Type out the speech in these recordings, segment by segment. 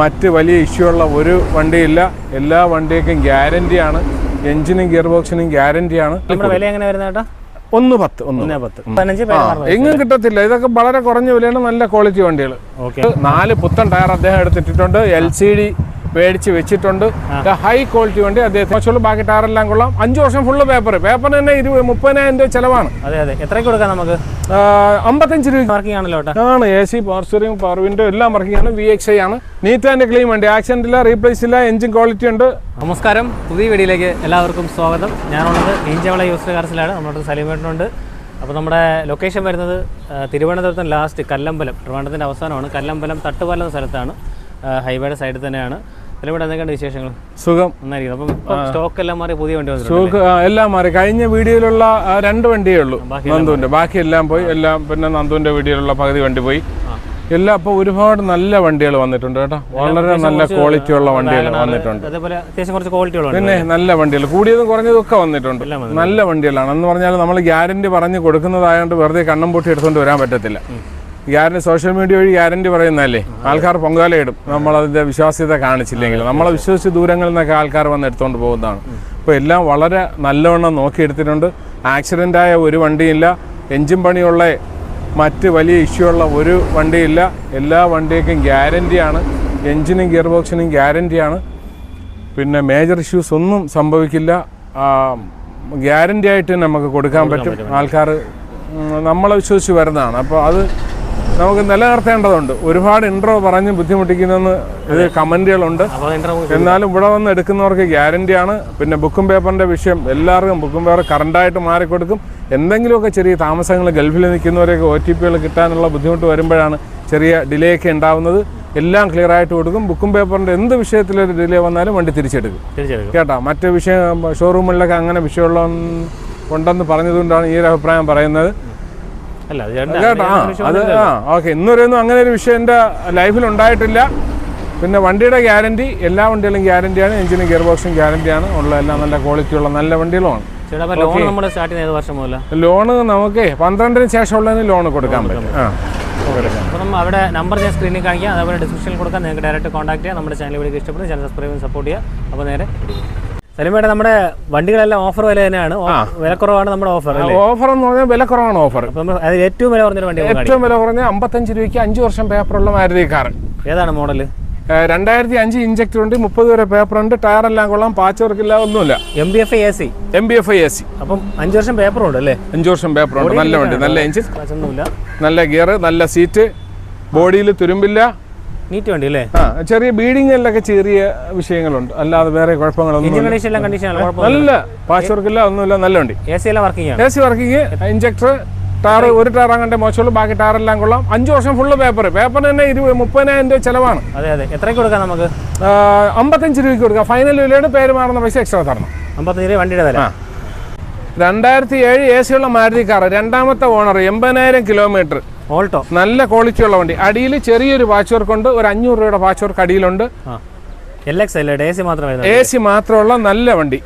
മറ്റ് വലിയ ഇഷ്യൂ ഉള്ള ഒരു വണ്ടിയില്ല. എല്ലാ വണ്ടിയേക്കും ഗ്യാരണ്ടിയാണ് എഞ്ചിനും ഗിയർ ബോക്സിനും നമ്മുടെ വില എങ്ങനെ വരുന്നത് ചേട്ടാ ഒന്ന് പത്ത് ഒന്ന് പത്ത്. എങ്ങും കിട്ടത്തില്ല. ഇതൊക്കെ വളരെ കുറഞ്ഞ വിലയാണ് നല്ല ക്വാളിറ്റി വണ്ടികൾ നാല് പുത്തൻ ടയർ അദ്ദേഹം എടുത്തിട്ടുണ്ട്. എൽ സി ഡി മേടിച്ച് വെച്ചിട്ടുണ്ട്. ഹൈ ക്വാളിറ്റി വണ്ടി അദ്ദേഹത്തിന്. മോശമുള്ള ബാക്കി ടാറെല്ലാം കൊള്ളാം. അഞ്ച് വർഷം ഫുള്ള് പേപ്പർ പേപ്പർ തന്നെ ഇരുപത് മുപ്പതിനായിരം രൂപ ചിലവാണ്. അതെ അതെ. എത്ര കൊടുക്കാം നമുക്ക്? അമ്പത്തഞ്ച് രൂപ വർക്കിംഗ് ആണല്ലോ ആണ് A C power steering power window എല്ലാം വർക്കിംഗ് ആണ്. വി എക്സ് ഐ ആണ്. നീറ്റ് ആൻഡ് ക്ലീൻ വണ്ടി. ആക്സിഡന്റ് ഇല്ല റീപ്ലേസ് ഇല്ല എഞ്ചിൻ ക്വാളിറ്റി ഉണ്ട്. നമസ്കാരം. പുതിയ വീഡിയോയിലേക്ക് എല്ലാവർക്കും സ്വാഗതം. ഞാനുള്ളത് ഈഞ്ചവള യൂസ്ഡ് കാർസിലാണ്. നമ്മളോട് സലീമേട്ടനുണ്ട് അപ്പോൾ നമ്മുടെ ലൊക്കേഷൻ വരുന്നത് തിരുവനന്തപുരത്തിന് തിരുവനന്തപുരത്ത് ലാസ്റ്റ് കല്ലമ്പലം. തിരുവനന്തപുരത്തിന്റെ അവസാനമാണ്. കല്ലമ്പലം തട്ടുപാലം സ്ഥലത്താണ്. ഹൈവേയുടെ സൈഡിൽ തന്നെയാണ്. വിശേഷങ്ങൾ? സുഖം. നന്നായിരിക്കും അപ്പം സ്റ്റോക്ക് എല്ലാം മാറി പുതിയ വണ്ടി സ്റ്റോക്ക് എല്ലാം മാറി. കഴിഞ്ഞ വീഡിയോയിലുള്ള രണ്ട് വണ്ടിയേ ഉള്ളൂ. നന്ദുവിന്റെ ബാക്കി എല്ലാം പോയി. എല്ലാം പിന്നെ നന്ദുവിന്റെ വീഡിയോയിലുള്ള പകുതി വണ്ടി പോയി. എല്ലാം അപ്പോൾ ഒരുപാട് നല്ല വണ്ടികൾ വന്നിട്ടുണ്ട് കേട്ടോ. വളരെ നല്ല ക്വാളിറ്റി ഉള്ള വണ്ടികൾ വന്നിട്ടുണ്ട്. പിന്നെ നല്ല വണ്ടികൾ. കൂടിയതും കുറഞ്ഞതും ഒക്കെ വന്നിട്ടുണ്ട്. നല്ല വണ്ടികളാണ്. എന്ന് പറഞ്ഞാൽ നമ്മൾ ഗ്യാരണ്ടി പറഞ്ഞു കൊടുക്കുന്നതായതുകൊണ്ട് വെറുതെ കണ്ണും പൊട്ടി എടുത്തുകൊണ്ട് വരാൻ പറ്റത്തില്ല. ഗ്യാരണ്ടി സോഷ്യൽ മീഡിയ വഴി ഗ്യാരണ്ടി പറയുന്നതല്ലേ? ആൾക്കാർ പൊങ്കാലയിടും നമ്മളതിന്റെ വിശ്വാസ്യത കാണിച്ചില്ലെങ്കിൽ നമ്മളെ വിശ്വസിച്ച് ദൂരങ്ങളിൽ നിന്നൊക്കെ ആൾക്കാർ വന്ന് എടുത്തുകൊണ്ട് പോകുന്നതാണ്. അപ്പോൾ എല്ലാം വളരെ നല്ലവണ്ണം നോക്കിയെടുത്തിട്ടുണ്ട്. ആയ ഒരു വണ്ടിയില്ല. എഞ്ചിൻ പണിയുള്ള മറ്റ് വലിയ ഇഷ്യൂ ഉള്ള ഒരു വണ്ടിയില്ല. എല്ലാ വണ്ടിയേക്കും ഗ്യാരന്റിയാണ് എഞ്ചിനും ഗിയർ ബോക്സിനും ഗ്യാരന്റിയാണ് പിന്നെ മേജർ ഇഷ്യൂസ് ഒന്നും സംഭവിക്കില്ല. ഗ്യാരന്റി ആയിട്ട് നമുക്ക് കൊടുക്കാൻ പറ്റും. ആൾക്കാർ നമ്മളെ വിശ്വസിച്ച് വരുന്നതാണ്. അപ്പോൾ അത് നമുക്ക് നിലനിർത്തേണ്ടതുണ്ട്. ഒരുപാട് ഇൻട്രോ പറഞ്ഞ് ബുദ്ധിമുട്ടിക്കുന്നെന്ന് ഇത് കമന്റുകളുണ്ട്. എന്നാലും ഇവിടെ വന്ന് എടുക്കുന്നവർക്ക് ഗ്യാരണ്ടിയാണ് പിന്നെ ബുക്കും പേപ്പറിന്റെ വിഷയം എല്ലാവർക്കും ബുക്കും പേപ്പർ കറണ്ടായിട്ട് മാറിക്കൊടുക്കും. എന്തെങ്കിലുമൊക്കെ ചെറിയ താമസങ്ങൾ ഗൾഫിൽ നിൽക്കുന്നവരെയൊക്കെ ഒ ടി പികൾ കിട്ടാനുള്ള ബുദ്ധിമുട്ട് വരുമ്പോഴാണ് ചെറിയ ഡിലേ ഒക്കെ ഉണ്ടാവുന്നത്. എല്ലാം ക്ലിയർ ആയിട്ട് കൊടുക്കും. ബുക്കും പേപ്പറിന്റെ എന്ത് വിഷയത്തിലൊരു ഡിലേ വന്നാലും വണ്ടി തിരിച്ചെടുക്കും. കേട്ടോ? മറ്റു വിഷയം ഷോറൂമുകളിലൊക്കെ അങ്ങനെ വിഷയമുള്ള ഉണ്ടെന്ന് പറഞ്ഞതുകൊണ്ടാണ് ഈ ഒരു അഭിപ്രായം പറയുന്നത്. അല്ല കേട്ടോ ആ അത് ആ ഓക്കെ. ഇന്നുവരെയൊന്നും അങ്ങനെ ഒരു വിഷയം എന്റെ ലൈഫിൽ ഉണ്ടായിട്ടില്ല. പിന്നെ വണ്ടിയുടെ ഗ്യാരണ്ടി എല്ലാ വണ്ടികളും ഗ്യാരണ്ടിയാണ് എഞ്ചിനും ഗിയർ ബോക്സും ഗ്യാരണ്ടിയാണ് ഉള്ള എല്ലാം നല്ല ക്വാളിറ്റി ഉള്ള നല്ല വണ്ടികളുമാണ്. ലോണ് നമുക്ക് പന്ത്രണ്ടിന് ശേഷമുള്ളതിന് ലോൺ കൊടുക്കാൻ പറ്റും. അപ്പം അവിടെ നമ്പർ ഞാൻ സ്ക്രീനിൽ കാണിക്കാം. അതേപോലെ ഡിസ്ക്രിപ്ഷനിൽ കൊടുക്കാം. നിങ്ങൾക്ക് ഡയറക്റ്റ് കോൺടാക്ട് ചെയ്യാം. നമ്മുടെ ചാനൽ വീഡിയോ ഇഷ്ടപ്പെടും ചാനൽ സബ്സ്ക്രൈബ് ചെയ്യാം സപ്പോർട്ട് ചെയ്യുക അപ്പോൾ നേരെ സലിമേടെ നമ്മുടെ വണ്ടികളെല്ലാം ഓഫർ വില തന്നെയാണ്. വില വിലക്കുറവാണ് നമ്മുടെ ഓഫർ ഓഫർ എന്ന് പറഞ്ഞാൽ വില കുറവാണ് ഓഫർ ഏറ്റവും വില കുറഞ്ഞ വണ്ടി ഏറ്റവും വില കുറഞ്ഞ അമ്പത്തഞ്ച് രൂപയ്ക്ക് അഞ്ച് വർഷം പേപ്പറുള്ള മാരുതി കാർ ഏതാണ് മോഡൽ രണ്ടായിരത്തി അഞ്ച് ഇഞ്ചക്ടർ ഉണ്ട് മുപ്പത് വരെ പേപ്പർ ഉണ്ട് ടയർ എല്ലാം കൊള്ളാം പാച്ച് വർക്കില്ല ഒന്നുമില്ല. M B F I A C M B F I A C അപ്പം അഞ്ച് വർഷം പേപ്പർ ഉണ്ട് അല്ലേ? അഞ്ച് വർഷം പേപ്പർ ഉണ്ട് നല്ല വണ്ടി നല്ല എഞ്ചിൻ നല്ല ഗിയർ നല്ല സീറ്റ് ബോഡിയിൽ തുരുമ്പില്ല. നീറ്റ് വണ്ടി അല്ലേ? ആ ചെറിയ ബീഡിങ്ങിലൊക്കെ ചെറിയ വിഷയങ്ങളുണ്ട്. അല്ലാതെ വേറെ കുഴപ്പങ്ങളൊന്നും നല്ല പാച്ച് വർക്കില്ല ഒന്നുമില്ല നല്ല വണ്ടി. A C working A C working injector tar ഒരു ടാർ അങ്ങോട്ട് മോശമുള്ളൂ ബാക്കി ടാറെല്ലാം എല്ലാം കൊള്ളാം. അഞ്ച് വർഷം ഫുള്ള് പേപ്പർ പേപ്പറിന് തന്നെ ഇരുപത് മുപ്പതിനായിരം രൂപ ചിലവാണ്. അതെ അതെ. എത്രയ്ക്ക് കൊടുക്കാം നമുക്ക്? അമ്പത്തഞ്ച് രൂപയ്ക്ക് കൊടുക്കാം. ഫൈനൽ വിലയുടെ പേര് മാറുന്ന പൈസ എക്സ്ട്രാ തരണം. അമ്പത്തഞ്ച് രൂപ വണ്ടിയുടെ വില. രണ്ടായിരത്തി ഏഴ് എ സി ഉള്ള മാരുതി കാർ രണ്ടാമത്തെ ഓണർ എൺപതിനായിരം കിലോമീറ്റർ ഓൾട്ടോ നല്ല ക്വാളിറ്റി ഉള്ള വണ്ടി. അടിയിൽ ചെറിയൊരു പാച്ച് വർക്ക് ഉണ്ട്. ഒരു അഞ്ഞൂറ് രൂപയുടെ പാച്ച് വർക്ക് അടിയിലുണ്ട്. എ സി മാത്രമുള്ള നല്ല വണ്ടി.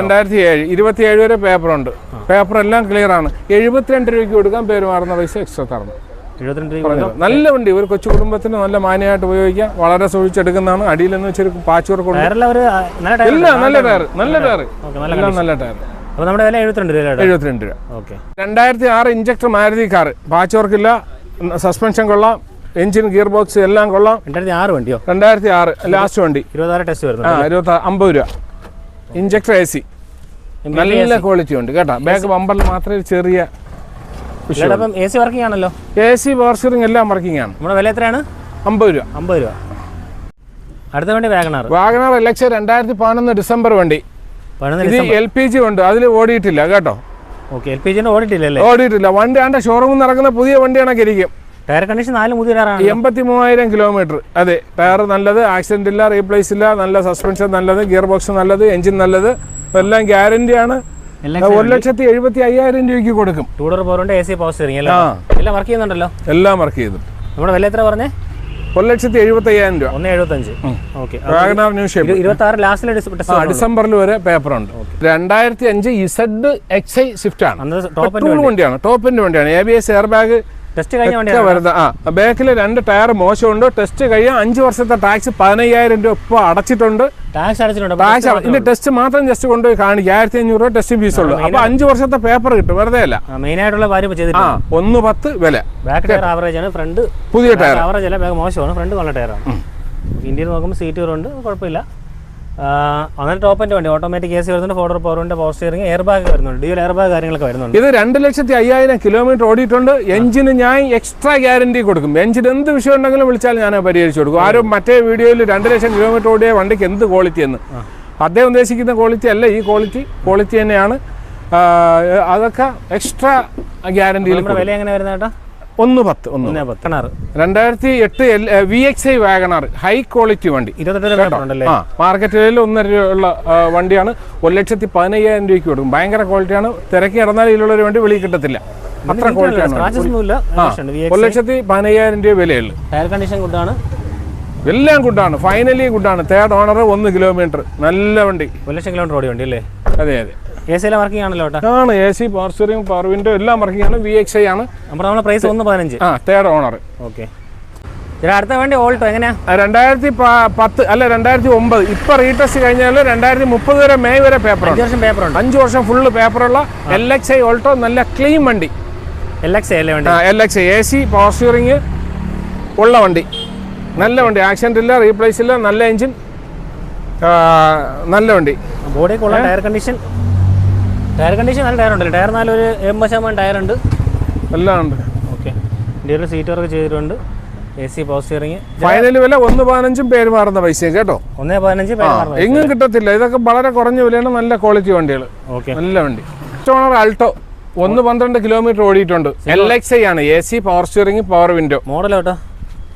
രണ്ടായിരത്തി ഏഴ്? ഇരുപത്തി ഏഴ്. വരെ പേപ്പറുണ്ട് പേപ്പർ എല്ലാം ക്ലിയർ ആണ്. എഴുപത്തിരണ്ട് രൂപയ്ക്ക് കൊടുക്കാൻ പേര് മാറുന്ന പൈസ എക്സ്ട്രാ തരണം. നല്ല വണ്ടി. ഒരു കൊച്ചു കുടുംബത്തിന് നല്ല മാന്യമായിട്ട് ഉപയോഗിക്കാം. വളരെ സൂക്ഷിച്ചെടുക്കുന്നതാണ്. അടിയിൽ നിന്ന് വെച്ചൊരു പാച്ച് വർക്ക് ഉണ്ട് നല്ല ടയർ എല്ലാം നല്ല ടയർ നല്ല ടയർ ഓക്കെ നല്ല എല്ലാം നല്ല ടയർ അപ്പോൾ നമ്മുടെ വില എഴുപത്തിരണ്ട് രൂപ എഴുപത്തിരണ്ട് രൂപ. ഓക്കെ. രണ്ടായിരത്തി ആറ് ഇഞ്ചക്ടർ മാരുതി കാർ പാച്ച് വർക്കില്ല സസ്പെൻഷൻ കൊള്ളാം എഞ്ചിൻ ഗിയർ ബോക്സ് എല്ലാം കൊള്ളാം. രണ്ടായിരത്തി ആറ് വണ്ടിയോ? രണ്ടായിരത്തി ആറ് ലാസ്റ്റ് വണ്ടി. ഇരുപതാറ് ടെസ്റ്റ് ആ വരുന്നത് ഇരുപത്തി അമ്പത് രൂപ. Injector A C. നല്ല ക്വാളിറ്റി ഉണ്ട് കേട്ടോ. ബാക്ക് ബമ്പറിൽ മാത്രമേ ചെറിയ എ സി വർക്കിംഗ് ആണല്ലോ? എ സി പവർ സ്റ്റിയറിംഗ് എല്ലാം വർക്കിംഗ് ആണ്. നമ്മുടെ വില എത്രയാണ്? അമ്പത് രൂപ. അമ്പത് രൂപ. അടുത്ത വണ്ടി വാഗണാർ വാഗണർ എലക്ഷൻ രണ്ടായിരത്തി പതിനൊന്ന് ഡിസംബർ വണ്ടി. ഇത് എൽ പി ജി ഉണ്ട്. അതിൽ ഓടിയിട്ടില്ല കേട്ടോ? ഓക്കെ എൽ പി ജിന്റെ ഓടിയിട്ടില്ലല്ലേ? ഓടിയിട്ടില്ല. വണ്ടി ആണ്ട് ഷോറൂമിൽ നടക്കുന്ന പുതിയ വണ്ടിയാണൊക്കെ ഇരിക്കും. ടയർ കണ്ടീഷൻ നാല് ടയറാണ് എൺപത്തി മൂവായിരം കിലോമീറ്റർ അതെ ടയർ നല്ലത് ആക്സിഡന്റ് ഇല്ല റീപ്ലേസ് ഇല്ല നല്ല സസ്പെൻഷൻ നല്ലത് ഗിയർ ബോക്സ് നല്ലത് എഞ്ചിൻ നല്ലത് എല്ലാം ഗ്യാരണ്ടിയാണ് ആണ്. ഒരു ലക്ഷത്തി എഴുപത്തി അയ്യായിരം രൂപയ്ക്ക് കൊടുക്കും. ടൂ ഡോർ പവറുണ്ട് എ സി പവർ സ്റ്റിയറിംഗ് എല്ലാം വർക്ക് ചെയ്യുന്നുണ്ടല്ലോ? എല്ലാം വർക്ക് ചെയ്യുന്നുണ്ട് നമ്മുടെ വില എത്ര പറഞ്ഞേ? ഒരു ലക്ഷത്തി എഴുപത്തി അയ്യായിരം രൂപ. ഒന്ന് എഴുപത്തഞ്ച്. ഓക്കെ. WagonR new shape. ഇരുപത്തി ആറ് ലാസ്റ്റിലെ ടെസ്റ്റ് ആ ഡിസംബറിൽ വരെ പേപ്പർ ഉണ്ട് രണ്ടായിരത്തി അഞ്ച് ഇസഡ് എക്സ് ഐ സ്വിഫ്റ്റ് ആണ് ടോപ്പ് വണ്ടിയാണ് ടോപ്പിന്റെ വണ്ടിയാണ്. A B S air bag test കഴിഞ്ഞ ആ ബാക്കിൽ രണ്ട് ടയർ മോശമുണ്ട്. ടെസ്റ്റ് കഴിയാൻ അഞ്ച് വർഷത്തെ ടാക്സ് പതിനയ്യായിരം രൂപ ഇപ്പോൾ അടച്ചിട്ടുണ്ട്. ടാക്സ് അടച്ചിട്ടുണ്ട്. ടാക്സ് ഇതിന്റെ ടെസ്റ്റ് മാത്രം ജസ്റ്റ് കൊണ്ടുപോയി കാണിക്കും. ആയിരത്തി അഞ്ഞൂറ് രൂപ ടെസ്റ്റ് ഫീസ് ഉള്ളൂ. അപ്പൊ അഞ്ച് വർഷത്തെ പേപ്പർ കിട്ടും. വെറുതെ അല്ല. മെയിൻ ആയിട്ടുള്ള കാര്യം ചെയ്തിട്ട് ആ ഒന്ന് പത്ത് വില. ബാക്ക് ടയർ ആവറേജ് ആണ്. ഫ്രണ്ട് പുതിയ ടയർ ആവറേജ് അല്ല. ബാക്ക് മോശമാണ്. ഫ്രണ്ട് നല്ല ടയറാണ് ഇന്ത്യയിൽ നോക്കുമ്പോൾ സീറ്റ് ഉണ്ട് കുഴപ്പമില്ല. അങ്ങനെ ടോപ്പ് എന്റെ വണ്ടി ഓട്ടോമാറ്റിക് എ സി വരുന്നുണ്ട് ഫോർഡർ പവറിന്റെ പവർ സ്റ്റിയറിംഗ് എയർ ബാഗ് വരുന്നുണ്ട്. ഡ്യൂൽ എയർ ബാഗ് കാര്യങ്ങളൊക്കെ വരുന്നുണ്ട്. ഇത് രണ്ട് ലക്ഷത്തി അയ്യായിരം കിലോമീറ്റർ ഓടിയിട്ടുണ്ട്. എഞ്ചിന് ഞാൻ എക്സ്ട്രാ ഗ്യാരണ്ടി കൊടുക്കും. എഞ്ചിന് എന്ത് വിഷയം ഉണ്ടെങ്കിലും വിളിച്ചാൽ ഞാൻ പരിഹരിച്ചു കൊടുക്കും. ആരും മറ്റേ വീഡിയോയിൽ രണ്ട് ലക്ഷം കിലോമീറ്റർ ഓടിയ വണ്ടിക്ക് എന്ത് ക്വാളിറ്റി എന്ന്? അദ്ദേഹം ഉദ്ദേശിക്കുന്ന ക്വാളിറ്റി അല്ല ഈ ക്വാളിറ്റി ക്വാളിറ്റി തന്നെയാണ്. അതൊക്കെ എക്സ്ട്രാ ഗ്യാരണ്ടിയിൽ നമ്മുടെ വില എങ്ങനെ വരുന്നേട്ടാ? ഒന്ന് പത്ത് ഒന്ന് പത്ത്. രണ്ടായിരത്തി എട്ട് V X I WagonR high quality വണ്ടി. ആ മാർക്കറ്റിൽ ഒന്നര രൂപയുള്ള വണ്ടിയാണ്. ഒരു ലക്ഷത്തി പതിനയ്യായിരം രൂപയ്ക്ക് കൊടുക്കും. ഭയങ്കര ക്വാളിറ്റിയാണ് തിരക്കി ഇറന്നാൽ ഇതിലുള്ള ഒരു വണ്ടി വെളിയിൽ കിട്ടത്തില്ല. അത്ര ക്വാളിറ്റിയാണ് ഒരു ലക്ഷത്തി പതിനയ്യായിരം രൂപ വിലയുള്ളു. ടയർ കണ്ടീഷൻ ഗുഡാണ് എല്ലാം ഗുഡാണ് ഫൈനലി ഗുഡാണ് തേർഡ് ഓണർ ഒന്ന് കിലോമീറ്റർ നല്ല വണ്ടി. ഒരു ലക്ഷം കിലോമീറ്റർ ഓടി വണ്ടി അല്ലേ? അതെ അതെ. എ സിയിലെ വർക്കിംഗ് ആണല്ലോ ആണ് A C power steering power window എല്ലാം വർക്കിംഗ് ആണ്. വി എക്സ് ഐ ആണ്. അപ്പോൾ നമ്മുടെ പ്രൈസ് ഒന്ന് പതിനഞ്ച്. ആ തേർഡ് ഓണർ ഓക്കെ അടുത്ത വണ്ടി ഓൾട്ടോ എങ്ങനെയാ? രണ്ടായിരത്തി പത്ത് അല്ല രണ്ടായിരത്തി ഒമ്പത്. ഇപ്പൊ റീടെസ്റ്റ് കഴിഞ്ഞാൽ രണ്ടായിരത്തി മുപ്പത് വരെ മെയ് വരെ പേപ്പറാണ് അഞ്ച് വർഷം പേപ്പർ ഉണ്ട്. അഞ്ച് വർഷം ഫുള്ള് പേപ്പറുള്ള എൽ എക്സ് ഐ ഓൾട്ടോ നല്ല ക്ലീൻ വണ്ടി. എൽ എക്സ് അല്ലേ വണ്ടി? L X I A C power steering ഉള്ള വണ്ടി. നല്ല വണ്ടി. ആക്സിഡന്റ് ഇല്ല റീപ്ലേസ് ഇല്ല നല്ല എഞ്ചിൻ നല്ല വണ്ടി. ബോഡിയൊക്കെ ഉള്ള ടയർ കണ്ടീഷൻ ടയർ കണ്ടീഷൻ നല്ല ടയർ ഉണ്ടല്ലോ? ടയർ നാലൊരു എൺപത് ശതമാനം ടയർ ഉണ്ട്. എല്ലാം ഉണ്ട്. ഓക്കെ ഇന്ത്യയിൽ സീറ്റ് വർക്ക് ചെയ്തിട്ടുണ്ട്. A C power steering final വില ഒന്ന് പതിനഞ്ചും പേര് മാറുന്ന പൈസയും കേട്ടോ? ഒന്നേ പതിനഞ്ച് എങ്ങും കിട്ടത്തില്ല. ഇതൊക്കെ വളരെ കുറഞ്ഞ വിലയാണ്. നല്ല ക്വാളിറ്റി വണ്ടികൾ ഓക്കെ നല്ല വണ്ടി. ഓണർ ആൾട്ടോ ഒന്ന് പന്ത്രണ്ട് കിലോമീറ്റർ ഓടിയിട്ടുണ്ട്. എൽ എക്സ് ഐ ആണ്. A C power steering power window model കേട്ടോ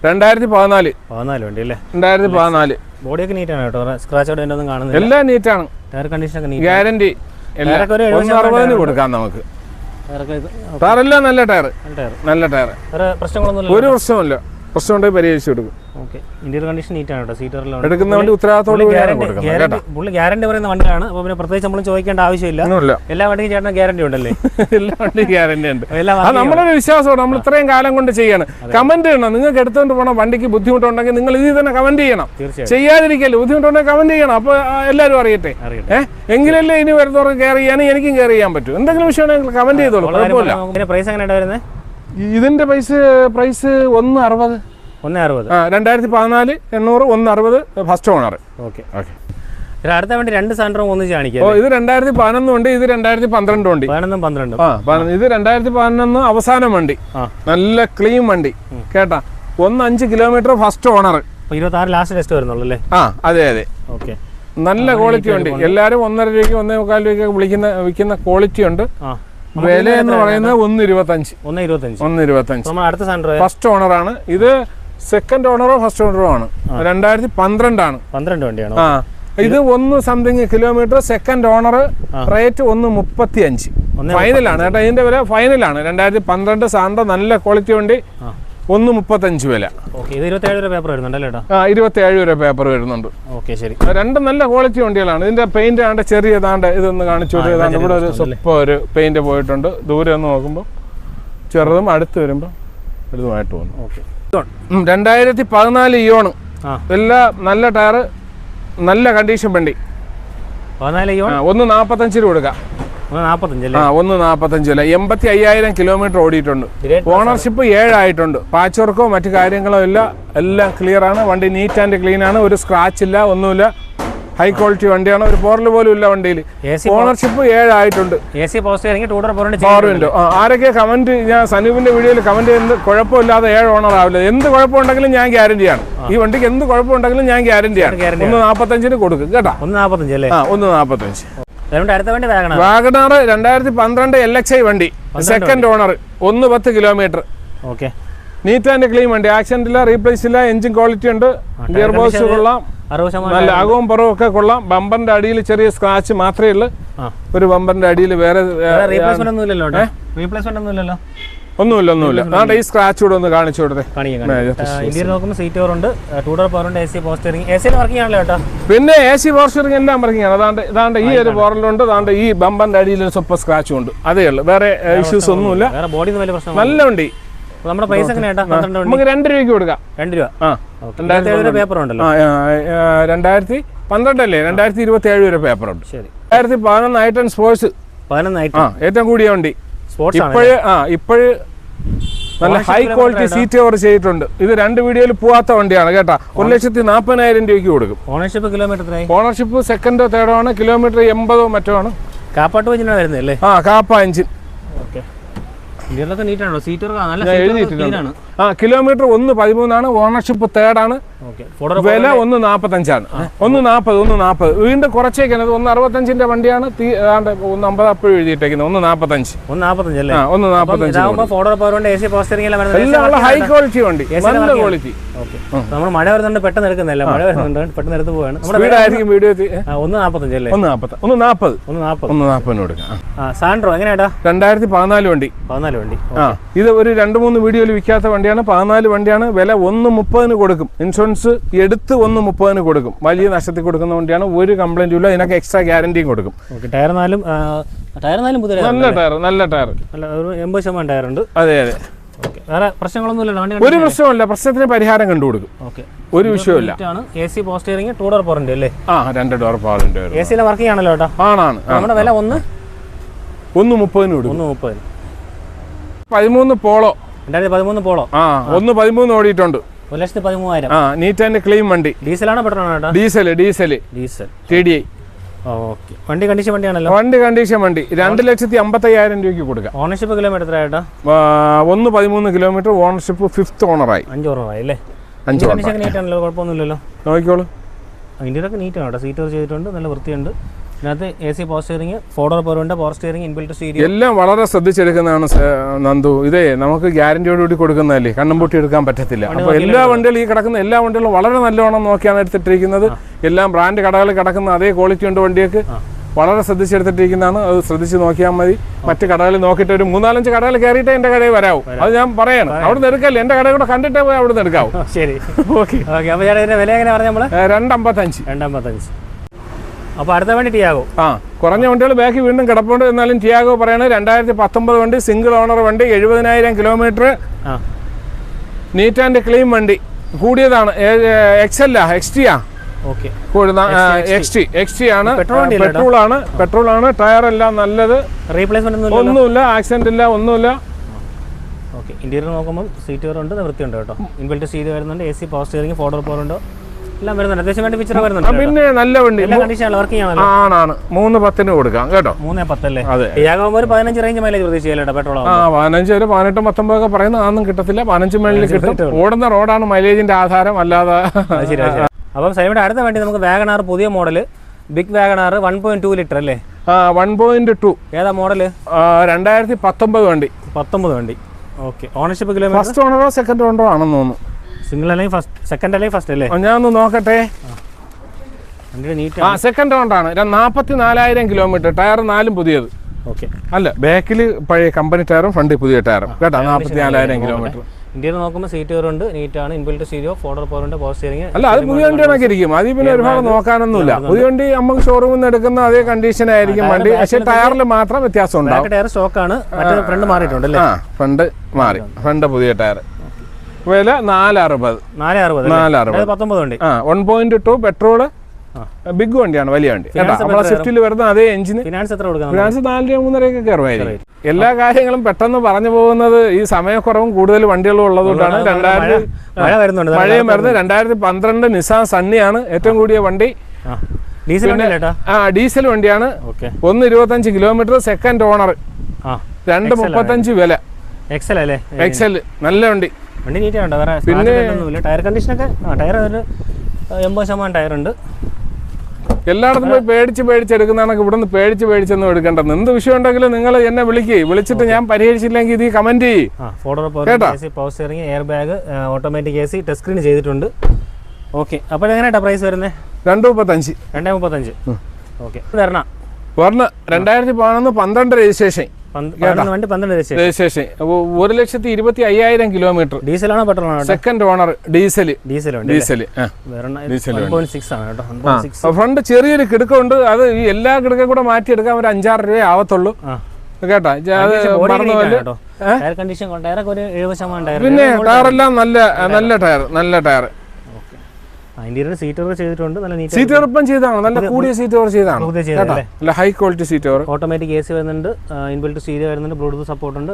രണ്ടായിരത്തി പതിനാല് പതിനാല് വണ്ടി അല്ലേ? രണ്ടായിരത്തി പതിനാല് ബോഡിയൊക്കെ നീറ്റാണ് കേട്ടോ. സ്ക്രാച്ച് ഒന്നും കാണുന്നില്ല. എല്ലാം നീറ്റാണ് ടയർ കണ്ടീഷൻ ഒക്കെ ഗ്യാരണ്ടി ഒന്ന് അറുപതിന് കൊടുക്കാം നമുക്ക്. ടയറെല്ലാം നല്ല ടയർ നല്ല ടയർ ഒരു പ്രശ്നമില്ല പ്രശ്നം ഉണ്ടെങ്കിൽ പരിഹരിച്ചു കൊടുക്കും ഓക്കെ. ഇന്ത്യയിൽ കണ്ടീഷൻ നീറ്റാണ് കേട്ടോ. സീറ്ററിലാണ് എടുക്കുന്ന വണ്ടി ഉത്തരവാദിത്തോട് പുള്ളി ഗ്യാരണ്ടി പറയുന്ന വണ്ടിയാണ്. അപ്പോൾ പിന്നെ പ്രത്യേകിച്ച് നമ്മൾ ചോദിക്കേണ്ട ആവശ്യമില്ല. എല്ലാ വണ്ടിക്കും ചേട്ടൻ ഗ്യാരണ്ടി ഉണ്ടല്ലേ? എല്ലാ വണ്ടി ഗ്യാരണ്ടി ഉണ്ട്. നമ്മളൊരു വിശ്വാസമാണ്. നമ്മൾ ഇത്രയും കാലം കൊണ്ട് ചെയ്യാണ്. കമന്റ് ചെയ്യണം നിങ്ങൾക്ക് എടുത്തുകൊണ്ട് പോകണം വണ്ടിക്ക് ബുദ്ധിമുട്ടുണ്ടെങ്കിൽ നിങ്ങൾ ഇതിൽ തന്നെ കമന്റ് ചെയ്യണം. ചെയ്യാതിരിക്കല്ലേ. ബുദ്ധിമുട്ടുണ്ടെങ്കിൽ കമന്റ് ചെയ്യണം. അപ്പോൾ എല്ലാവരും അറിയട്ടെ. ഏഹ് എങ്കിലല്ലേ ഇനി വരുന്നവർക്ക് കെയർ ചെയ്യാനും എനിക്കും കെയർ ചെയ്യാൻ പറ്റും. എന്തെങ്കിലും വിഷയം കമന്റ് ചെയ്തോളൂ. കുഴപ്പമില്ല. പ്രൈസ് എങ്ങനെയാണ് വരുന്നത് ഇതിന്റെ പൈസ പ്രൈസ് ഒന്ന് അറുപത്. ഒന്ന് അറുപത്. ആ രണ്ടായിരത്തി പതിനാല് എണ്ണൂറ് ഒന്ന് അറുപത് ഫസ്റ്റ് ഓണർ ഓക്കെ. ഓക്കെ. അടുത്ത വേണ്ടി രണ്ട് സാൻഡ്രം ഒന്നിച്ച് ഓ ഇത് രണ്ടായിരത്തി പതിനൊന്നും ഉണ്ട് ഇത് രണ്ടായിരത്തി പന്ത്രണ്ടും ഉണ്ട്. പതിനൊന്നും പന്ത്രണ്ടും. ആ ഇത് രണ്ടായിരത്തി പതിനൊന്ന് അവസാനം വണ്ടി. നല്ല ക്ലീൻ വണ്ടി. കേട്ടാ? ഒന്ന് അഞ്ച് കിലോമീറ്റർ ഫസ്റ്റ് ഓണർ ഇരുപത്തി ലാസ്റ്റ് ടെസ്റ്റ് വരുന്നുള്ളൂ അല്ലേ? ആ അതെ അതെ. ഓക്കെ. നല്ല ക്വാളിറ്റി ഉണ്ട് എല്ലാവരും ഒന്നര രൂപയ്ക്ക് ഒന്നേ മുക്കാൽ രൂപയ്ക്ക് വിളിക്കുന്ന വിൽക്കുന്ന ക്വാളിറ്റി ഉണ്ട്. വില എന്ന് പറയുന്നത് ഒന്ന് ഇരുപത്തഞ്ച് ഒന്ന് ഇരുപത്തഞ്ച് ഒന്ന് ഇരുപത്തഞ്ച് അടുത്ത സെന്റർ ഫസ്റ്റ് ഓണറാണ് ഇത് സെക്കൻഡ് ഓണറോ ഫസ്റ്റ് ഓണറോ ആണ്. രണ്ടായിരത്തി പന്ത്രണ്ടാണ് പന്ത്രണ്ട് വണ്ടിയാണ്. ആ. ഇത് ഒന്ന് something kilometre second owner rate ഒന്ന് മുപ്പത്തി അഞ്ച് ഫൈനലാണ് കേട്ടോ ഇതിന്റെ വില ഫൈനലാണ് രണ്ടായിരത്തി പന്ത്രണ്ട് സാന്ത നല്ല ക്വാളിറ്റി വണ്ടി. ഒന്ന് മുപ്പത്തഞ്ച് വില. ഇരുപത്തിയേഴ് ഇരുപത്തേഴ് രൂപ പേപ്പർ വരുന്നുണ്ടല്ലേ ആ വരെ പേപ്പർ വരുന്നുണ്ട്. ഓക്കെ ശരി. രണ്ടും നല്ല ക്വാളിറ്റി വണ്ടികളാണ്. ഇതിന്റെ പെയിന്റ് ആണ്ട് ചെറിയ ഏതാണ്ട് ഇതൊന്ന് കാണിച്ചു ഏതാണ്ട് ഇവിടെ ഒരു സ്വപ്പം ഒരു പെയിന്റ് പോയിട്ടുണ്ട്. ദൂരെ ഒന്ന് നോക്കുമ്പോൾ ചെറുതും അടുത്ത് വരുമ്പോൾ വലുതുമായിട്ട് പോകുന്നു ഓക്കെ. രണ്ടായിരത്തി പതിനാല് ഇയോണ് എല്ലാ നല്ല ടയർ നല്ല കണ്ടീഷൻ വണ്ടി. ഒന്ന് യോ രൂപ കൊടുക്കാം. ആ ഒന്ന് നാപ്പത്തഞ്ചു വില എൺപത്തി അയ്യായിരം കിലോമീറ്റർ ഓടിയിട്ടുണ്ട് ഓണർഷിപ്പ് ഏഴായിട്ടുണ്ട്. പാച്ച് വർക്കോ മറ്റു കാര്യങ്ങളോ ഇല്ല. എല്ലാം ക്ലിയർ ആണ്. വണ്ടി നീറ്റ് ആൻഡ് ക്ലീൻ ആണ്. ഒരു സ്ക്രാച്ച് ഇല്ല ഒന്നുമില്ല. ഹൈ ക്വാളിറ്റി വണ്ടിയാണ്. ഒരു പോറൽ പോലും ഇല്ല വണ്ടിയിൽ. ഓണർഷിപ്പ് ഏഴായിട്ടുണ്ട്. ആരൊക്കെ കമന്റ് ഞാൻ സനൂപിന്റെ വീഡിയോയിൽ കമന്റ് ചെയ്യുന്നത് കുഴപ്പമില്ലാതെ ഏഴ് ഓണർ ആവില്ല. എന്ത് കുഴപ്പമുണ്ടെങ്കിലും ഞാൻ ഗ്യാരണ്ടിയാണ് ഈ വണ്ടിക്ക് എന്ത് കുഴപ്പമുണ്ടെങ്കിലും ഞാൻ ഗ്യാരണ്ടിയാണ് ഒന്ന് നാൽപ്പത്തഞ്ചിന് കൊടുക്കും കേട്ടോ? ഒന്ന് നാൽപ്പത്തഞ്ച് അല്ലേ ആ ഒന്ന് നാൽപ്പത്തഞ്ച് വാഗണാർ രണ്ടായിരത്തി പന്ത്രണ്ട് എൽ എക്സ് ഐ വണ്ടി. സെക്കൻഡ് ഓണർ ഒന്ന് പത്ത് kilometre okay. Neat and clean വണ്ടി. ആക്സിഡന്റ് ഇല്ല റീപ്ലേസ് ഇല്ല എഞ്ചിൻ ക്വാളിറ്റി ഉണ്ട്. ഗിയർ ബോക്സ് കൊള്ളാം. നല്ല അകവും പുറവും ഒക്കെ കൊള്ളാം. ബമ്പറിന്റെ അടിയിൽ ചെറിയ സ്ക്രാച്ച് മാത്രമേ ഉള്ളൂ. ഒരു ബമ്പറിന്റെ അടിയിൽ വേറെ റീപ്ലേസ്മെന്റ് ഒന്നും ഇല്ലല്ലോ റീപ്ലേസ്മെന്റ് ഒന്നും ഇല്ലല്ലോ. ഒന്നുമില്ല ഒന്നുമില്ല. അതുകൊണ്ട് ഈ സ്ക്രാച്ച് കൂടെ ഒന്ന് കാണിച്ചു കൊടുത്തേ. കാണിക്കാം ഇന്ത്യയിൽ നോക്കുമ്പോൾ സീറ്റ് ഓവർ ഉണ്ട്. Two door പവറുണ്ട് A C power steering A സിയിൽ വർക്കിംഗ് ആണല്ലോ കേട്ടോ പിന്നെ എ സി പോർഷറിംഗ് എല്ലാം വർക്കിംഗ് ആണ്. അതാണ്ട് ഇതാണ്ട് ഈ ഒരു പോറലുണ്ട് അതാണ്ട് ഈ ബമ്പന്റെ അടിയിൽ സ്വപ്പം സ്ക്രാച്ചും ഉണ്ട്. അതേ ഉള്ളൂ. വേറെ ഇഷ്യൂസ് ഒന്നുമില്ല. ബോഡി നല്ല വണ്ടി. നമ്മുടെ പ്രൈസ് നമുക്ക് രണ്ട് രൂപയ്ക്ക് കൊടുക്കാം. രണ്ട് രൂപ. ആ രണ്ടായിരത്തി പേപ്പർ ഉണ്ടല്ലോ. പന്ത്രണ്ടല്ലേ രണ്ടായിരത്തി ഇരുപത്തി ഏഴ് വരെ പേപ്പറുണ്ട് ശരി. രണ്ടായിരത്തി പതിനൊന്ന് ഐറ്റം സ്പോർട്സ് ഐറ്റം ഏറ്റവും കൂടിയ വണ്ടി. ഇപ്പോഴ് ആ ഇപ്പോഴ് നല്ല ഹൈ ക്വാളിറ്റി? സീറ്റ് കവർ ചെയ്തിട്ടുണ്ട്. ഇത് രണ്ട് വീഡിയോയിൽ പോവാത്ത വണ്ടിയാണ് കേട്ടാ. ഒരു ലക്ഷത്തി നാൽപ്പതിനായിരം രൂപയ്ക്ക് കൊടുക്കും. ഓണർഷിപ്പ് കിലോമീറ്റർ ഓണർഷിപ്പ് സെക്കൻഡോ തേർഡോ ആണ്. കിലോമീറ്റർ എൺപതോ മറ്റോ ആണ്. കാപ്പാട്ട് എഞ്ചിനാണ് വരുന്നത് അല്ലേ? ആ കാപ്പ എഞ്ചിൻ ഓക്കെ നീറ്റാണോ സീറ്റ് നല്ല എഴുതിയിട്ടുണ്ട്. ആ കിലോമീറ്റർ ഒന്ന് പതിമൂന്നാണ് ഓണർഷിപ്പ് തേർഡാണ് വില ഒന്ന് നാൽപ്പത്തഞ്ചാണ് ഒന്ന് നാൽപ്പത് ഒന്ന് നാൽപ്പത് വീണ്ടും കുറച്ചേക്കാണ്. ഒന്ന് അറുപത്തഞ്ചിന്റെ വണ്ടിയാണ്. ഒന്ന് അമ്പത് അപ്പോഴും എഴുതിയിട്ടേക്കുന്നത്. ഒന്ന് നാൽപ്പത്തഞ്ച് ഒന്ന് നാൽപ്പത്തഞ്ച് എല്ലാം ഹൈ ക്വാളിറ്റി വണ്ടി. നല്ല ക്വാളിറ്റി നമ്മൾ മഴ വരുന്നുണ്ട് പെട്ടെന്ന് എടുക്കുന്നില്ല മഴ വരുന്നുണ്ട് പെട്ടെന്ന് എടുത്ത് പോവാണ് വീടായിരിക്കും വീഡിയോ ഒന്ന് നാൽപ്പത്തഞ്ച് അല്ലേ? ഒന്ന് നാൽപ്പത് ഒന്ന് നാൽപ്പത് ഒന്ന് നാൽപ്പത് ഒന്ന് നാൽപ്പതിന് കൊടുക്കാം. സാൻഡ്രോ എങ്ങനെയാടാ രണ്ടായിരത്തി പതിനാല് വണ്ടി. പതിനാല് വണ്ടി. ആ. ഇത് ഒരു രണ്ട് മൂന്ന് വീഡിയോയിൽ വിൽക്കാത്ത വണ്ടിയാണ് പതിനാല് വണ്ടിയാണ് വില ഒന്ന് മുപ്പതിന് കൊടുക്കും. ഇൻഷുറൻസ് എടുത്ത് ഒന്ന് മുപ്പതിന് കൊടുക്കും. വലിയ നഷ്ടത്തിൽ കൊടുക്കുന്ന വണ്ടിയാണ് ഒരു കംപ്ലൈന്റും ഇല്ല ഇതിനൊക്കെ എക്സ്ട്രാ ഗ്യാരണ്ടിയും കൊടുക്കും. ടയർ നാലും ടയർ നാലും പുതിയ നല്ല ടയർ നല്ല ടയർ. ഒരു എൺപത് ശതമാനം ടയർ ഉണ്ട്. അതെ അതെ. വേറെ പ്രശ്നങ്ങളൊന്നുമില്ല ഒരു പ്രശ്നമില്ല പ്രശ്നത്തിന് പരിഹാരം കണ്ടു കൊടുക്കും ഓക്കെ. ഒരു വിഷയമില്ല A C power steering two door അല്ലേ? ആ രണ്ട് ഡോർ പവറിന്റെ എ സിയിലെ വർക്കിംഗ് ആണല്ലോ കേട്ടോ ആണാണ് നമ്മുടെ വില ഒന്ന്? ഒന്ന് മുപ്പതിന് കൊടുക്കും. ഒന്ന് മുപ്പത് പതിമൂന്ന് പോളോ. രണ്ടായിരത്തി പതിമൂന്ന് പോളോ? ആ ഒന്ന് പതിമൂന്ന് ഓടിയിട്ടുണ്ട്. ഒരു ലക്ഷത്തി പതിമൂവായിരം. ആ നീറ്റ് ആൻഡ് ക്ലീൻ വണ്ടി. ഡീസലാണോ പെട്രോളാണോ ചേട്ടാ diesel diesel. Diesel T D I okay. വണ്ടി കണ്ടീഷൻ വണ്ടിയാണല്ലോ? വണ്ടി കണ്ടീഷൻ വണ്ടി. രണ്ട് ലക്ഷത്തി അമ്പത്തയ്യായിരം രൂപയ്ക്ക് കൊടുക്കാം. ഓണർഷിപ്പ് കിലോമീറ്റർ ചേട്ടാ ഒന്ന് പതിമൂന്ന് കിലോമീറ്റർ ഓണർഷിപ്പ് ഫിഫ്ത്ത് ഓണറായി അഞ്ച് ഓർമ്മ അല്ലേ? അഞ്ച് കണ്ടീഷൻ ഒക്കെ നീറ്റ് ആണല്ലോ കുഴപ്പമൊന്നുമില്ലല്ലോ. നോക്കിക്കോളൂ. ഇന്ത്യയിലൊക്കെ നീറ്റ് ആണ് കേട്ടോ. സീറ്റ് ചെയ്തിട്ടുണ്ട് നല്ല വൃത്തിയുണ്ട്. ഇതിനകത്ത് A C power steering four door പവറുണ്ട് power steering inbuilt stereo എല്ലാം വളരെ ശ്രദ്ധിച്ചെടുക്കുന്നതാണ് നന്ദു. ഇതേ നമുക്ക് ഗ്യാരണ്ടിയോടുകൂടി കൊടുക്കുന്നതല്ലേ? കണ്ണും പൊട്ടി എടുക്കാൻ പറ്റത്തില്ല. അപ്പോൾ എല്ലാ വണ്ടികളും ഈ കിടക്കുന്ന എല്ലാ വണ്ടികളും വളരെ നല്ലവണ്ണം നോക്കിയാണ് എടുത്തിട്ടിരിക്കുന്നത്. എല്ലാം ബ്രാൻഡ് കടകളിൽ കിടക്കുന്ന അതേ ക്വാളിറ്റി ഉണ്ട് വണ്ടിയൊക്കെ. വളരെ ശ്രദ്ധിച്ചെടുത്തിട്ടിരിക്കുന്നതാണ്. അത് ശ്രദ്ധിച്ച് നോക്കിയാൽ മതി. മറ്റ് കടകളിൽ നോക്കിയിട്ട് ഒരു മൂന്നാലഞ്ച് കടകൾ കയറിയിട്ടേ എന്റെ കടയിൽ വരാവും. അത് ഞാൻ പറയണം. അവിടെ നിന്ന് എടുക്കല്ലേ? എന്റെ കടയിൽ കൂടെ കണ്ടിട്ടേ പോയി അവിടെ നിന്ന് എടുക്കാവും ശരി. ഓക്കെ ഓക്കെ അപ്പോൾ ഞാൻ ഇതിന്റെ വില എങ്ങനെ പറഞ്ഞു നമ്മൾ രണ്ടമ്പത്തഞ്ച്. രണ്ടാമ്പത്തഞ്ച്. അപ്പോൾ അടുത്ത വണ്ടി ടിയാഗോ. ആ കുറഞ്ഞ വണ്ടികൾ ബാക്കി വീണ്ടും കിടപ്പുണ്ട്. എന്നാലും ടിയാഗോ പറയണത് രണ്ടായിരത്തി പത്തൊമ്പത് വണ്ടി സിംഗിൾ ഓണർ വണ്ടി എഴുപതിനായിരം കിലോമീറ്റർ ആ. നീറ്റ് ആൻഡ് ക്ലീൻ വണ്ടി. കൂടിയതാണ്. എക്സ് ടി ആ okay. X T X T ആണ്. പെട്രോൾ ആണ് പെട്രോൾ ആണ് ടയർ എല്ലാം നല്ലത്. റീപ്ലേസ്മെന്റ് ഒന്നും ഒന്നുമില്ല. ആക്സിഡന്റ് ഇല്ല. ഒന്നുമില്ല. ഓക്കെ. ഇന്റീരിയർ നോക്കുമ്പോൾ സീറ്റ് കയറുണ്ട് വൃത്തിയുണ്ട് കേട്ടോ. ഇൻബിൽറ്റ് സീറ്റ് വരുന്നുണ്ട്. A C power steering four door പിന്നെ നല്ല വണ്ടി. ആണാണ്. മൂന്ന് പത്തിന് കൊടുക്കാം കേട്ടോ? മൂന്നേ പത്തല്ലേ? അതെ. ടിയാഗോ ആകുമ്പോൾ പതിനഞ്ച് റേഞ്ച് മൈലേജ് പ്രതീക്ഷിക്കല്ലോ പെട്രോൾ ആ പതിനഞ്ച് വരെ പതിനെട്ടും പത്തൊമ്പതൊക്കെ പറയുന്ന അതൊന്നും കിട്ടത്തില്ല. പതിനഞ്ച് മൈലിൽ കിട്ടും. ഓടുന്ന റോഡാണ് മൈലേജിന്റെ ആധാരം അല്ലാതെ അപ്പം സൈമിയുടെ അടുത്ത വണ്ടി നമുക്ക് വാഗണാർ പുതിയ model big WagonR one point two litre അല്ലേ? വൺ പോയിന്റ് ടു ഏതാ മോഡൽ രണ്ടായിരത്തി പത്തൊമ്പത് വണ്ടി. പത്തൊമ്പത് വണ്ടി. ഓക്കെ ഓണർഷിപ്പ് ഫസ്റ്റ് ഓണറോ സെക്കൻഡ് ഓണറോ ആണെന്ന് തോന്നുന്നു. സിംഗിൾ അല്ലെങ്കിൽ ഫസ്റ്റ് സെക്കൻഡ് അല്ലെങ്കിൽ ഫസ്റ്റ് അല്ലേ? ഞാൻ ഒന്ന് നോക്കട്ടെ. നീറ്റ് ആ സെക്കൻഡ് റൗണ്ടാണ് നാൽപ്പത്തി നാലായിരം കിലോമീറ്റർ ടയർ നാലും പുതിയത്. ഓക്കെ. അല്ല ബാക്കിൽ പഴയ കമ്പനി ടയറും ഫ്രണ്ടിൽ പുതിയ ടയറും കേട്ടോ നാൽപ്പത്തി നാലായിരം കിലോമീറ്റർ ഇന്ത്യയിൽ നോക്കുമ്പോൾ സീറ്റ് കയറുണ്ട് നീറ്റാണ് ഇൻബിൽറ്റ് സീരിയോ ഫോർഡർ പവറുണ്ട് പവർ സ്റ്റിയറിംഗ് അല്ല അത് പുതിയ വണ്ടി കണക്ക് ഇരിക്കും. അതിൽ പിന്നെ ഒരുപാട് നോക്കാനൊന്നുമില്ല. പുതിയ വണ്ടി നമുക്ക് ഷോറൂമിൽ നിന്ന് എടുക്കുന്ന അതേ കണ്ടീഷൻ ആയിരിക്കും വണ്ടി. പക്ഷേ ടയറിൽ മാത്രം വ്യത്യാസം ഉണ്ടാവും. ടയർ സ്റ്റോക്കാണ് ഫ്രണ്ട് മാറിയിട്ടുണ്ട് ഫ്രണ്ട് മാറി. ഫ്രണ്ട് പുതിയ ടയർ വില നാല് അറുപത് നാല് അറുപത് നാല് അറുപത് പത്തൊമ്പത് വണ്ടി. ആ one point two petrol big വണ്ടിയാണ് വലിയ വണ്ടി. കേട്ടോ നമ്മളെ സ്വിഫ്റ്റിൽ വരുന്ന അതേ എഞ്ചിന് ഫിനാൻസ് എത്ര ഫിനാൻസ് നാല് രൂപ മൂന്നരയൊക്കെ കയറുമായിരിക്കും എല്ലാ കാര്യങ്ങളും പെട്ടെന്ന് പറഞ്ഞു പോകുന്നത് ഈ സമയക്കുറവും കൂടുതൽ വണ്ടികളും ഉള്ളതുകൊണ്ടാണ്. രണ്ടായിരത്തി മഴ വരുന്നുണ്ട്. മഴയും വരുന്നത് രണ്ടായിരത്തി പന്ത്രണ്ട് നിസാൻ സണ്ണിയാണ് ഏറ്റവും കൂടിയ വണ്ടി. ആ. ഡീസൽ ആ ഡീസൽ വണ്ടിയാണ്. ഒന്ന് ഇരുപത്തഞ്ച് കിലോമീറ്റർ സെക്കൻഡ് ഓണർ രണ്ട് മുപ്പത്തഞ്ച് വില. എക്സൽ അല്ലേ? എക്സൽ നല്ല വണ്ടി. വണ്ടി നീറ്റ് ഉണ്ട് വേറെ പിന്നെ ഒന്നുമില്ല ടയർ കണ്ടീഷനൊക്കെ ആ ടയർ ഒരു എൺപത് ശതമാനം ടയർ ഉണ്ട്. എല്ലായിടത്തും പോയി പേടിച്ച് പേടിച്ചെടുക്കുന്നതാണെങ്കിൽ ഇവിടെ നിന്ന് പേടിച്ച് പേടിച്ചൊന്നും എടുക്കേണ്ടത് എന്ത് വിഷയം ഉണ്ടെങ്കിലും നിങ്ങൾ എന്നെ വിളിക്കേ. വിളിച്ചിട്ട് ഞാൻ പരിഹരിച്ചില്ലെങ്കിൽ ഇത് comment power steering air bag automatic A C touch screen ചെയ്തിട്ടുണ്ട്. ഓക്കെ അപ്പോൾ എങ്ങനെയാ പ്രൈസ് വരുന്നത് രണ്ട് മുപ്പത്തഞ്ച്. രണ്ടേ മുപ്പത്തഞ്ച് ഓക്കെ വരണ വരണ രണ്ടായിരത്തി പതിനൊന്ന് പന്ത്രണ്ട് രജിസ്ട്രേഷൻ വണ്ടി പന്ത്രണ്ട് ലക്ഷം. രജിസ്ട്രേഷൻ ഒരു ലക്ഷത്തി ഇരുപത്തി അയ്യായിരം കിലോമീറ്റർ ഡീസലാണോ കേട്ടോ. Second owner diesel diesel front ചെറിയൊരു കിടക്കുണ്ട് അത് ഈ എല്ലാ കിടക്കും കൂടെ മാറ്റിയെടുക്കാൻ ഒരു അഞ്ചാറ് രൂപ ആവത്തുള്ളൂ. കേട്ടാ? പിന്നെ ടയറെല്ലാം നല്ല നല്ല ടയർ നല്ല ടയർ ഇന്റീരിയർ സീറ്റ് വർക്ക് ചെയ്തിട്ടുണ്ട്. നല്ല നീറ്റ് സീറ്റ് ഉറപ്പം ചെയ്താണ് നല്ല കൂടിയ സീറ്റ് കവർ ചെയ്താണ് പുതിയ കേട്ടോ? ചെയ്തല്ലേ നല്ല high quality seat cover automatic A C വരുന്നുണ്ട്. ഇൻബിൽറ്റ് സ്റ്റീരിയോ വരുന്നുണ്ട്. ബ്ലൂടൂത്ത് സപ്പോർട്ട് ഉണ്ട്.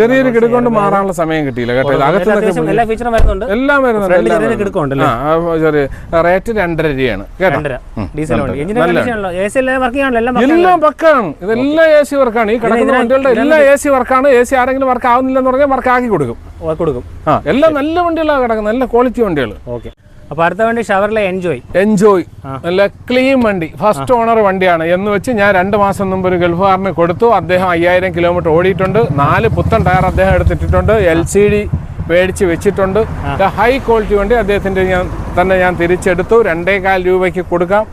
ചെറിയൊരു കിടക്കൊണ്ട് മാറാനുള്ള സമയം കിട്ടിയില്ല. കേട്ടോ? എല്ലാ ഫീച്ചറും വരുന്നുണ്ട്. എല്ലാം വരുന്നുണ്ട്. ചെറിയ റേറ്റ് രണ്ടര രൂപയാണ്. എല്ലാം വർക്കാണ് ഇതെല്ലാം എ സി വർക്കാണ് ഈ കിടക്കുന്ന വണ്ടികളുടെ എല്ലാം എ സി വർക്കാണ് എ സി ആരെങ്കിലും വർക്ക് ആവുന്നില്ലെന്ന് പറഞ്ഞാൽ വർക്ക് ആക്കി കൊടുക്കും. കൊടുക്കും. ആ എല്ലാം നല്ല വണ്ടികളാണ് കിടക്കുന്നത്. നല്ല ക്വാളിറ്റി വണ്ടികൾ ഓക്കെ അപ്പോൾ അടുത്ത വണ്ടി ഷവറിലെ എൻജോയ്. എൻജോയ്. നല്ല ക്ലീൻ വണ്ടി. ഫസ്റ്റ് ഓണർ വണ്ടിയാണ്. എന്ന് വെച്ച് ഞാൻ രണ്ട് മാസം മുമ്പ് ഒരു ഗൾഫുകാരന് കൊടുത്തു. അദ്ദേഹം അയ്യായിരം കിലോമീറ്റർ ഓടിയിട്ടുണ്ട്. നാല് പുത്തൻ ടയർ അദ്ദേഹം എടുത്തിട്ടുണ്ട് എൽ സി ഡി മേടിച്ച് വെച്ചിട്ടുണ്ട് ഹൈ ക്വാളിറ്റി വണ്ടി. അദ്ദേഹത്തിന്റെ ഞാൻ തന്നെ ഞാൻ തിരിച്ചെടുത്തു. രണ്ടേകാൽ രൂപയ്ക്ക് കൊടുക്കാം.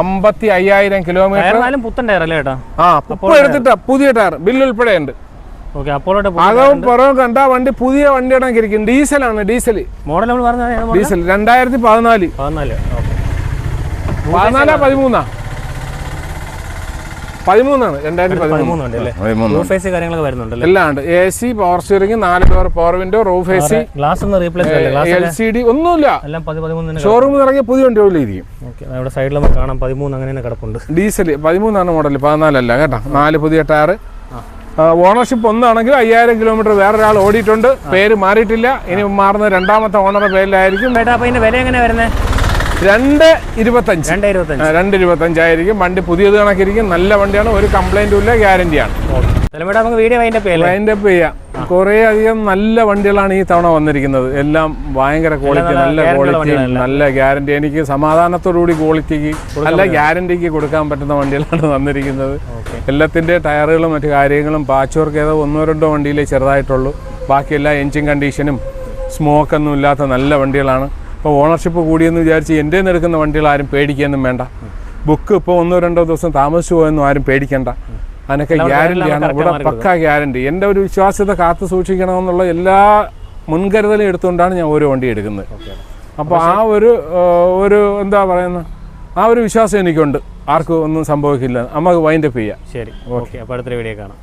അമ്പത്തി അയ്യായിരം കിലോമീറ്റർ. പുത്തൻ ടയർ അല്ലേ ആ ഇപ്പൊ എടുത്തിട്ടാ. പുതിയ ടയർ. ബില്ലുൾപ്പെടെ ഉണ്ട് ഓക്കെ അപ്പോളോട്ട് അകവും പുറവും കണ്ട വണ്ടി പുതിയ വണ്ടി ഇരിക്കും ഡീസലാണ് ഡീസൽ മോഡൽ നമ്മൾ ഡീസൽ രണ്ടായിരത്തി പതിനാല് പതിനാല് പതിമൂന്നാ? പതിമൂന്നാണ് രണ്ടായിരത്തി പതിമൂന്ന്. കാര്യങ്ങളൊക്കെ വരുന്നുണ്ടല്ലേ എല്ലാം ഉണ്ട്. എ സി പവർ സ്റ്റിയറിംഗ് നാല് door power window roof A C glass ഒന്ന് റീപ്ലേസ് അല്ലേ? ഗ്ലാസ് എൽ സി ഡി ഒന്നുമില്ല. ഷോറൂമിൽ ഇറങ്ങിയ പുതിയ ഓക്കെ ഇവിടെ സൈഡിൽ നമുക്ക് കാണാം. പതിമൂന്ന് അങ്ങനെ കിടപ്പുണ്ട്. ഡീസൽ പതിമൂന്നാണ് മോഡൽ പതിനാലല്ല കേട്ടോ. നാല് പുതിയ ടയർ ഓണർഷിപ്പ് ഒന്നാണെങ്കിൽ അയ്യായിരം കിലോമീറ്റർ വേറൊരാൾ ഓടിയിട്ടുണ്ട്. പേര് മാറിയിട്ടില്ല. ഇനി മാറുന്ന രണ്ടാമത്തെ ഓണറുടെ പേരിലായിരിക്കും. ഇതിന്റെ വില എങ്ങനെ വരുന്നത് രണ്ട് ഇരുപത്തഞ്ച്. രണ്ട് ഇരുപത്തഞ്ച്. രണ്ട് ഇരുപത്തഞ്ചായിരിക്കും. വണ്ടി പുതിയത് കണക്കിരിക്കും. നല്ല വണ്ടിയാണ്. ഒരു കംപ്ലൈന്റും ഇല്ല. ഗ്യാരണ്ടിയാണ് ഓക്കെ. നമുക്ക് വീഡിയോ ചെയ്യാം. കുറേ അധികം നല്ല വണ്ടികളാണ് ഈ തവണ വന്നിരിക്കുന്നത്. എല്ലാം ഭയങ്കര ക്വാളിറ്റി നല്ല ക്വാളിറ്റി നല്ല ഗ്യാരണ്ടി എനിക്ക് സമാധാനത്തോടുകൂടി ക്വാളിറ്റിക്ക് നല്ല ഗ്യാരണ്ടിക്ക് കൊടുക്കാൻ പറ്റുന്ന വണ്ടികളാണ് വന്നിരിക്കുന്നത്. എല്ലാത്തിന്റെ ടയറുകളും മറ്റു കാര്യങ്ങളും പാച്ച് വർക്ക് ഏതോ ഒന്നോ രണ്ടോ വണ്ടിയിലേ ചെറുതായിട്ടുള്ളൂ. ബാക്കി എല്ലാ എൻജിൻ കണ്ടീഷനും സ്മോക്ക് ഒന്നും ഇല്ലാത്ത നല്ല വണ്ടികളാണ്. അപ്പോൾ ഓണർഷിപ്പ് കൂടിയെന്ന് വിചാരിച്ച് എന്റെ നിന്ന് എടുക്കുന്ന വണ്ടികൾ ആരും പേടിക്കുകയൊന്നും വേണ്ട. ബുക്ക് ഇപ്പോൾ ഒന്നോ രണ്ടോ ദിവസം താമസിച്ചു പോയെന്നും ആരും പേടിക്കണ്ട. അതിനൊക്കെ ഗ്യാരണ്ടിയാണ് ഇവിടെ പക്ക ഗ്യാരണ്ടി എന്റെ ഒരു വിശ്വാസ്യത കാത്തു സൂക്ഷിക്കണമെന്നുള്ള എല്ലാ മുൻകരുതലും എടുത്തുകൊണ്ടാണ് ഞാൻ ഓരോ വണ്ടി എടുക്കുന്നത്. അപ്പോൾ ആ ഒരു ഒരു എന്താ പറയുന്നത് ആ ഒരു വിശ്വാസം എനിക്കുണ്ട്. ആർക്കും ഒന്നും സംഭവിക്കില്ല. നമുക്ക് വൈൻഡപ്പ് ചെയ്യാം. ശരി. ഓക്കെ. അപ്പോൾ അടുത്തൊരു വീഡിയോ കാണാം.